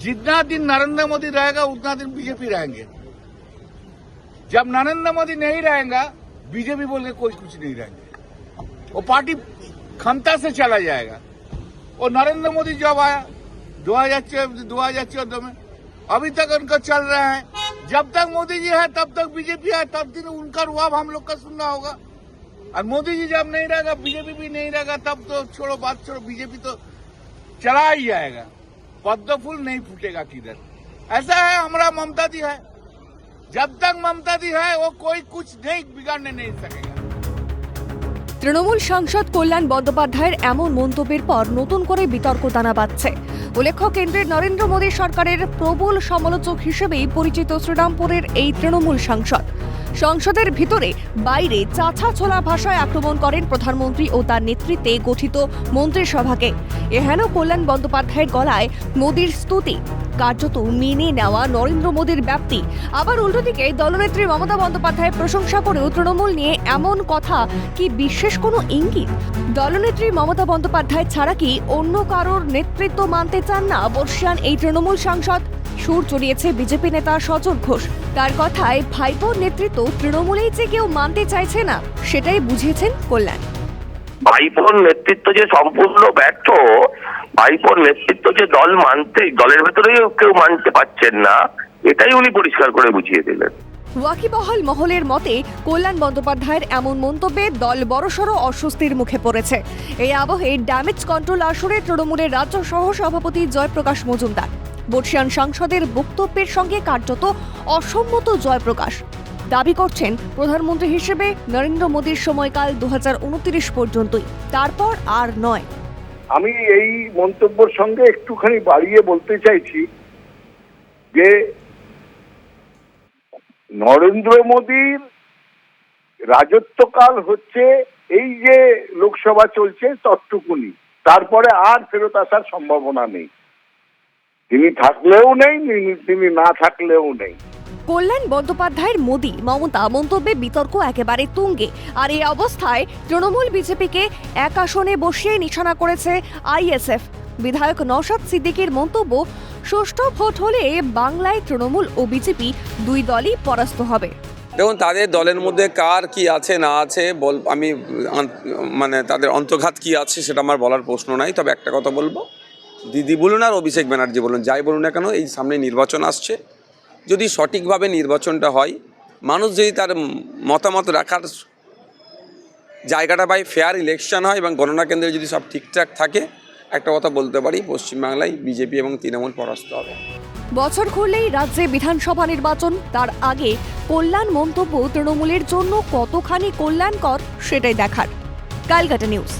जितना दिन नरेंद्र मोदी रहेगा, उतना दिन बीजेपी रहेंगे। जब नरेंद्र मोदी नहीं रहेगा, बीजेपी बोल के कोई कुछ नहीं रहेंगे। वो पार्टी क्षमता से चला जाएगा। और नरेंद्र मोदी जब आया, दो हज़ार चौदह में, अभी तक उनका चल रहे हैं। जब तक मोदी जी है, तब तक बीजेपी है, तब दिन उनका रुआब हम लोग का सुनना होगा। और मोदी जी जब नहीं रहेगा, बीजेपी भी नहीं रहेगा, तब तो छोड़ो, बात छोड़ो, बीजेपी तो चला ही जाएगा। पद्म फूल नहीं फूटेगा किधर ऐसा है हमारा ममता दी है जब तक ममता दी है वो कोई कुछ नहीं बिगाड़ने नहीं सकेगा তৃণমূল সাংসদ কল্যাণ বন্দ্যোপাধ্যায়ের এমন মন্তব্যের পর নতুন করে বিতর্ক দানা বাঁধছে উল্লেখ্য কেন্দ্রের নরেন্দ্র মোদী সরকারের প্রবল সমালোচক হিসেবেই পরিচিত শ্রীরামপুরের এই তৃণমূল সাংসদ সংসদের ভিতরে বাইরে চাছা ছোলা ভাষায় আক্রমণ করেন প্রধানমন্ত্রী ও তার নেতৃত্বে গঠিত মন্ত্রিসভাকে। এহেন কল্যাণ বন্দ্যোপাধ্যায়ের গলায় মোদীর স্তুতি। কার্যত মেনে নেওয়া নরেন্দ্র মোদীর ব্যাপ্তি। আবার উল্টোদিকে দলনেত্রী মমতা বন্দ্যোপাধ্যায় প্রশংসা করেও তৃণমূল নিয়ে এমন কথা কি বিশেষ কোনো ইঙ্গিত? দলনেত্রী মমতা বন্দ্যোপাধ্যায় ছাড়া কি অন্য কারোর নেতৃত্ব মানতে চান না বর্ষিয়ান এই তৃণমূল সাংসদ? সুর চড়িয়েছে বিজেপি নেতা সজল ঘোষ। তার কথায় ভাইপোর নেতৃত্ব তৃণমূলেই যে কেউ মানতে চাইছে না সেটাই বুঝিয়েছেন কল্যাণ। ভাইপোর নেতৃত্ব যে সম্পূর্ণ ব্যর্থ ভাইপোর নেতৃত্ব যে দল মানতে দলের ভেতরেই কেউ মানতে পারছেন না এটাই উনি পরিষ্কার করে বুঝিয়ে দিলেন। ওয়াকিবহল মহলের মতে কল্যাণ বন্দ্যোপাধ্যায়ের এমন মন্তব্যে দল বড়সড় অস্বস্তির মুখে পড়েছে। এই আবহে ড্যামেজ কন্ট্রোল আসরে তৃণমূলের রাজ্য সহ সভাপতি জয়প্রকাশ মজুমদার। বর্ষিয়ান সাংসদের বক্তব্যের সঙ্গে কার্যত অসম্মত জয়প্রকাশ। দাবি করছেন প্রধানমন্ত্রী হিসেবে নরেন্দ্র মোদীর সময়কাল দু পর্যন্তই। তারপর আর নয়। আমি এই মন্তব্যের সঙ্গে একটুখানি বাড়িয়ে বলতে চাইছি যে নরেন্দ্র মোদীর রাজত্বকাল হচ্ছে এই যে লোকসভা চলছে ততটুকুনি। তারপরে আর ফেরত আসার সম্ভাবনা নেই। তিনি থাকলেও নেই তিনি- না থাকলেও নেই। কল্যাণ বন্দ্যোপাধ্যায়ের মোদী মমতা মন্তব্যে বিতর্ক একেবারে তুঙ্গে। আর এই অবস্থায় তৃণমূল বিজেপিকে এক আসনে বসিয়ে নিশানা করেছে আইএসএফ বিধায়ক নওশাদ সিদ্দিকীর মন্তব্য ষষ্ঠ ভোট হলে বাংলায় তৃণমূল ও বিজেপি দুই দলই পরাস্ত হবে। দেখুন তাদের দলের মধ্যে কার কি আছে না আছে বল আমি মানে তাদের অন্তর্ঘাত কি আছে সেটা আমার বলার প্রশ্ন নাই তবে একটা কথা বলব। দিদি বলুন আর অভিষেক ব্যানার্জি বলুন, যাই বলুন না কেন, এই সামনে নির্বাচন আসছে। যদি সঠিকভাবে নির্বাচনটা হয়, মানুষ যদি তার মতামত রাখার জায়গাটা পায় ফেয়ার ইলেকশন হয় এবং গণনা কেন্দ্রে যদি সব ঠিকঠাক থাকে, একটা কথা বলতে পারি, পশ্চিমবাংলায় বিজেপি এবং তৃণমূল পরাস্ত হবে। বছর ঘুরলেই রাজ্যে বিধানসভা নির্বাচন, তার আগে কল্যাণ মন্তব্য তৃণমূলের জন্য কতখানি কল্যাণকর সেটাই দেখার। Calcutta news.